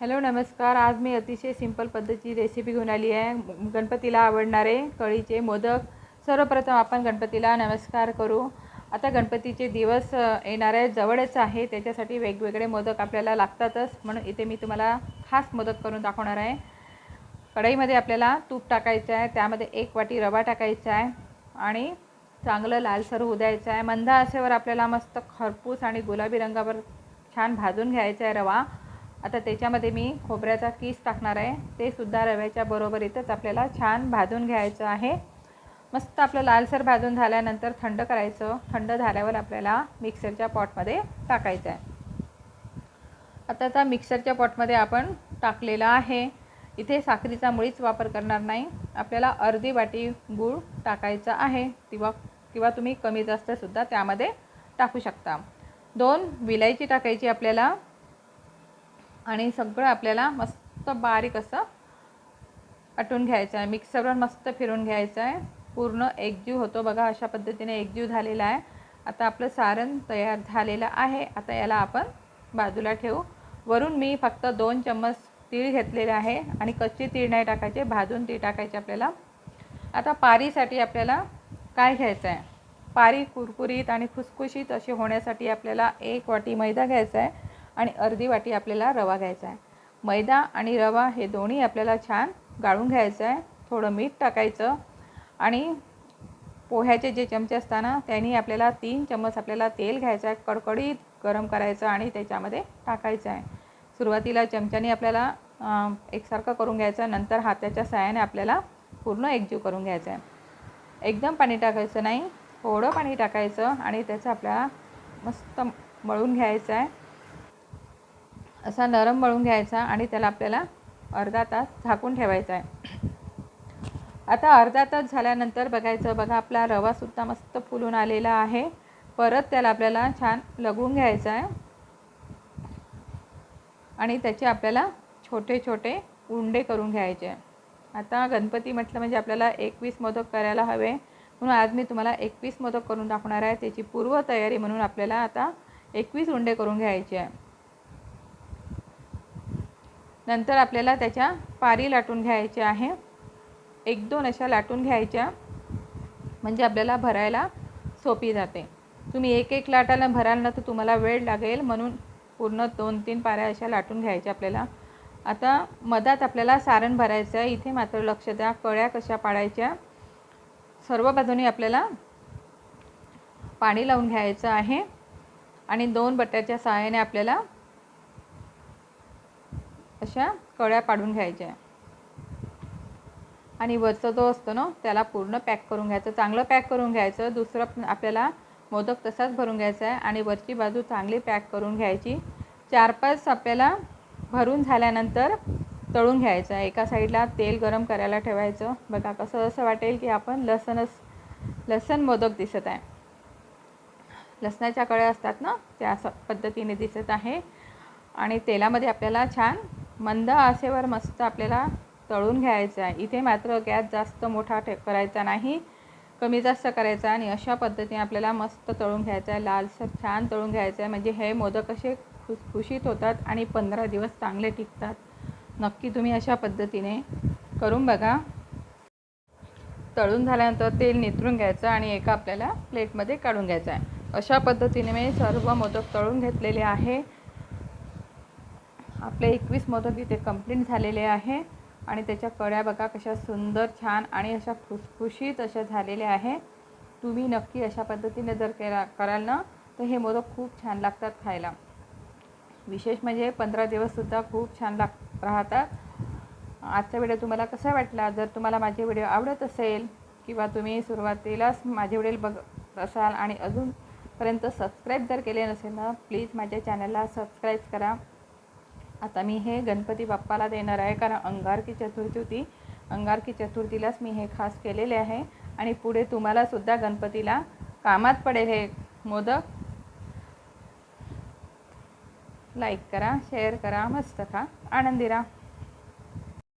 Hello नमस्कार. आज मी अतिशय सिंपल पद्धतीची रेसिपी घेऊन आली आहे. गणपतीला आवडणारे कळीचे मोदक. सर्वप्रथम आपण गणपतीला नमस्कार करू. आता गणपतीचे दिवस अ, येणार आहे जवळच आहे. त्याच्यासाठी वेगवेगळे मोदक आपल्याला लागतातच. म्हणून इथे मी तुम्हाला खास मोदक करून दाखवणार आहे. कढईमध्ये आपल्याला तूप टाकायचं आहे. त्यामध्ये एक वाटी रवा टाकायचा आहे. आणि चांगलं लालसर होऊ द्यायचं आहे. मंदा असेवर आपल्याला मस्त खरपूस आणि गुलाबी रंगावर छान भाजून घ्यायचा आहे रवा. आता त्याच्यामध्ये मी खोबऱ्याचा कीस टाकणार आहे. ते सुद्धा रव्याच्या बरोबरीतच आपल्याला छान भाजून घ्यायचं आहे. मस्त आपलं लालसर भाजून झाल्यानंतर थंड करायचं. थंड झाल्यावर आपल्याला मिक्सरच्या पॉटमध्ये टाकायचं आहे. आता आता मिक्सरच्या पॉटमध्ये आपण टाकलेला आहे. इथे साखरीचा मुळीच वापर करणार नाही. आपल्याला अर्धी वाटी गूळ टाकायचा आहे. किंवा किंवा तुम्ही कमी जास्तसुद्धा त्यामध्ये टाकू शकता. दोन विलायची टाकायची आपल्याला. आणि सगळं आपल्याला मस्त बारीक असं आटून घ्यायचं आहे. मिक्सरवर मस्त फिरून घ्यायचं आहे. पूर्ण एकजीव होतो बघा अशा पद्धतीने एकजीव झालेला आहे. आता आपलं सारण तयार झालेलं आहे. आता याला आपण बाजूला ठेवू. वरून मी फक्त दोन चम्मच तीळ घेतलेले आहे आणि कच्चे तीळ नाही टाकायचे भाजून तीळ टाकायचे आपल्याला. आता पारीसाठी आपल्याला काय घ्यायचं आहे? पारी कुरकुरीत आणि खुसखुशीत अशी होण्यासाठी आपल्याला एक वाटी मैदा घ्यायचा आहे. आणि अर्धी वाटी आपल्याला रवा घ्यायचा आहे. मैदा आणि रवा हे दोन्ही आपल्याला छान गाळून घ्यायचं आहे. थोडं मीठ टाकायचं आणि पोह्याचे जे चमचे असताना त्यांनी आपल्याला तीन चम्मच आपल्याला तेल घ्यायचं आहे कडकडीत गरम करायचं आणि त्याच्यामध्ये टाकायचं आहे. सुरुवातीला चमच्याने आपल्याला एकसारखं करून घ्यायचं नंतर हाताच्या साह्याने आपल्याला पूर्ण एकजीव करून घ्यायचं आहे. एकदम पाणी टाकायचं नाही थोडं पाणी टाकायचं आणि त्याचं आपल्याला मस्त मळून घ्यायचं आहे. असा नरम मळून घ्यायचा आणि त्याला आपल्याला अर्धा तास झाकून ठेवायचा आहे. आता अर्धा तास झाल्यानंतर बघायचं बघा आपला रवासुद्धा मस्त फुलून आलेला आहे. परत त्याला आपल्याला छान लगवून घ्यायचा आहे. आणि त्याचे आपल्याला छोटे छोटे उंडे करून घ्यायचे आता गणपती म्हटलं म्हणजे आपल्याला एकवीस मोदक करायला हवे. म्हणून आज मी तुम्हाला एकवीस मोदक करून दाखवणार आहे. त्याची पूर्वतयारी म्हणून आपल्याला आता एकवीस उंडे करून घ्यायचे आहे. नंतर आपल्याला त्याच्या पारी लाटून घ्यायच्या आहे. एक दोन अशा लाटून घ्यायच्या. म्हणजे आपल्याला भरायला सोपी जाते. तुम्ही एक एक लाटाला भराल ना तर तुम्हाला वेळ लागेल. म्हणून पूर्ण दोन तीन पाऱ्या अशा लाटून घ्यायच्या आपल्याला. आता मधात आपल्याला सारण भरायचं आहे. इथे मात्र लक्ष द्या. कळ्या कशा पाडायच्या? सर्व बाजूनी आपल्याला पाणी लावून घ्यायचं आहे. आणि दोन बट्ट्याच्या सहाय्याने आपल्याला अशा कळ्या पाडून घ्यायच्या. आणि वरचा जो असतो ना त्याला पूर्ण पॅक करून घ्यायचं. चांगलं पॅक करून घ्यायचं. दुसरं आपल्याला मोदक तसाच भरून घ्यायचा आहे. आणि वरची बाजू चांगली पॅक करून घ्यायची. चार पाच आपल्याला भरून झाल्यानंतर तळून घ्यायचं आहे. एका साईडला तेल गरम करायला ठेवायचं. बघा कसं असं वाटेल की आपण लसणच लसण मोदक दिसत आहे. लसणाच्या कळ्या असतात ना त्या पद्धतीने दिसत आहे. आणि तेलामध्ये आपल्याला छान मंद आसेवर मस्त आपल्याला तळून घ्यायचं आहे. इथे मात्र गॅस जास्त मोठा ठे करायचा नाही कमी जास्त करायचा आणि अशा पद्धतीने आपल्याला मस्त तळून घ्यायचं आहे. लालसर छान तळून घ्यायचं आहे. म्हणजे हे मोदक असे खुशखुशीत होतात आणि पंधरा दिवस चांगले टिकतात. नक्की तुम्ही अशा पद्धतीने करून बघा. तळून झाल्यानंतर तेल नितरून घ्यायचं आणि एका आपल्याला प्लेटमध्ये काढून घ्यायचं आहे. अशा पद्धतीने मी सर्व मोदक तळून घेतलेले आहे. आपले एकवीस मोदक इथे कंप्लीट झालेले आहे. आणि त्याच्या कळ्या बघा कशा सुंदर छान आणि अशा खुसखुशीत अशा झालेल्या आहे. तुम्ही नक्की अशा पद्धतीने जर केला कराल ना तर हे मोदक खूप छान लागतात खायला. विशेष म्हणजे पंधरा दिवससुद्धा खूप छान लाग राहतात. आजचा व्हिडिओ तुम्हाला कसा वाटला? जर तुम्हाला माझे व्हिडिओ आवडत असेल किंवा तुम्ही सुरुवातीलाच माझे व्हिडिओ बघत असाल आणि अजूनपर्यंत सबस्क्राईब जर केले नसेल ना प्लीज माझ्या चॅनलला सबस्क्राईब करा. आता मी हे गणपती बाप्पाला देणार आहे कारण अंगारकी चतुर्थी होती. अंगारकी चतुर्थीलाच मी हे खास केलेले आहे. आणि पुढे तुम्हालासुद्धा गणपतीला कामात पडेल हे मोदक. लाईक करा शेअर करा मस्त खा. आनंदी राहा.